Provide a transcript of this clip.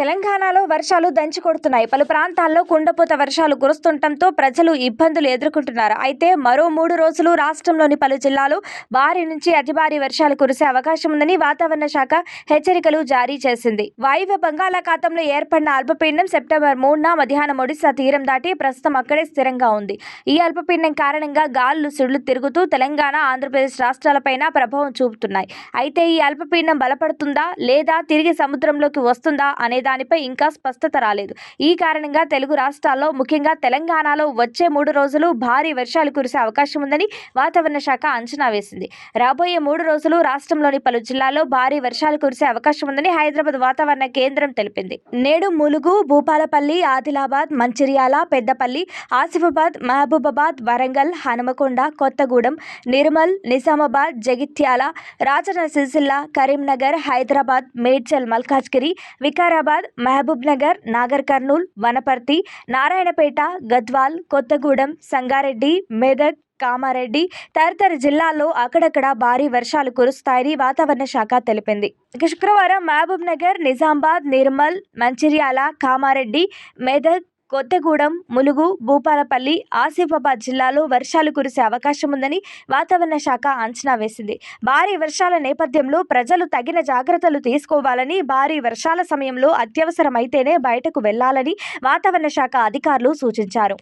తెలంగాణలో వర్షాలు దంచి కొడుతున్నాయి. పలు ప్రాంతాల్లో కుండపోత వర్షాలు కురుస్తుండటంతో ప్రజలు ఇబ్బందులు ఎదుర్కొంటున్నారు. అయితే మరో మూడు రోజులు రాష్ట్రంలోని పలు జిల్లాలు భారీ నుంచి అతి భారీ వర్షాలు కురిసే అవకాశం ఉందని వాతావరణ శాఖ హెచ్చరికలు జారీ చేసింది. వాయువ్య బంగాళాఖాతంలో ఏర్పడిన అల్పపీడనం సెప్టెంబర్ మూడున మధ్యాహ్నం ఒడిశా తీరం దాటి ప్రస్తుతం అక్కడే స్థిరంగా ఉంది. ఈ అల్పపీడనం కారణంగా గాలులు సుడులు తిరుగుతూ తెలంగాణ ఆంధ్రప్రదేశ్ రాష్ట్రాలపైన ప్రభావం చూపుతున్నాయి. అయితే ఈ అల్పపీడనం బలపడుతుందా లేదా తిరిగి సముద్రంలోకి వస్తుందా అనేది దానిపై ఇంకా స్పష్టత రాలేదు. ఈ కారణంగా తెలుగు రాష్ట్రాల్లో ముఖ్యంగా తెలంగాణలో వచ్చే మూడు రోజులు భారీ వర్షాలు కురిసే అవకాశం ఉందని వాతావరణ శాఖ అంచనా వేసింది. రాబోయే మూడు రోజులు రాష్ట్రంలోని పలు జిల్లాల్లో భారీ వర్షాలు కురిసే అవకాశం ఉందని హైదరాబాద్ వాతావరణ కేంద్రం తెలిపింది. నేడు ములుగు భూపాలపల్లి ఆదిలాబాద్ మంచిర్యాల పెద్దపల్లి ఆసిఫాబాద్ మహబూబాబాద్ వరంగల్ హనుమకొండ కొత్తగూడెం నిర్మల్ నిజామాబాద్ జగిత్యాల రాజన్న సిరిసిల్ల కరీంనగర్ హైదరాబాద్ మేడ్చల్ మల్కాజ్గిరి వికారాబాద్ మహబూబ్ నగర్ నాగర్ కర్నూల్ వనపర్తి నారాయణపేట గద్వాల్ కొత్తగూడెం సంగారెడ్డి మెదక్ కామారెడ్డి తదితర జిల్లాల్లో అక్కడక్కడ భారీ వర్షాలు కురుస్తాయని వాతావరణ శాఖ తెలిపింది. శుక్రవారం మహబూబ్ నగర్ నిజామాబాద్ నిర్మల్ మంచిర్యాల కామారెడ్డి మెదక్ కొత్తగూడెం ములుగు భూపాలపల్లి ఆసిఫాబాద్ జిల్లాలో వర్షాలు కురిసే అవకాశం ఉందని వాతావరణ శాఖ అంచనా వేసింది. భారీ వర్షాల నేపథ్యంలో ప్రజలు తగిన జాగ్రత్తలు తీసుకోవాలని భారీ వర్షాల సమయంలో అత్యవసరమైతేనే బయటకు వెళ్ళాలని వాతావరణ శాఖ అధికారులు సూచించారు.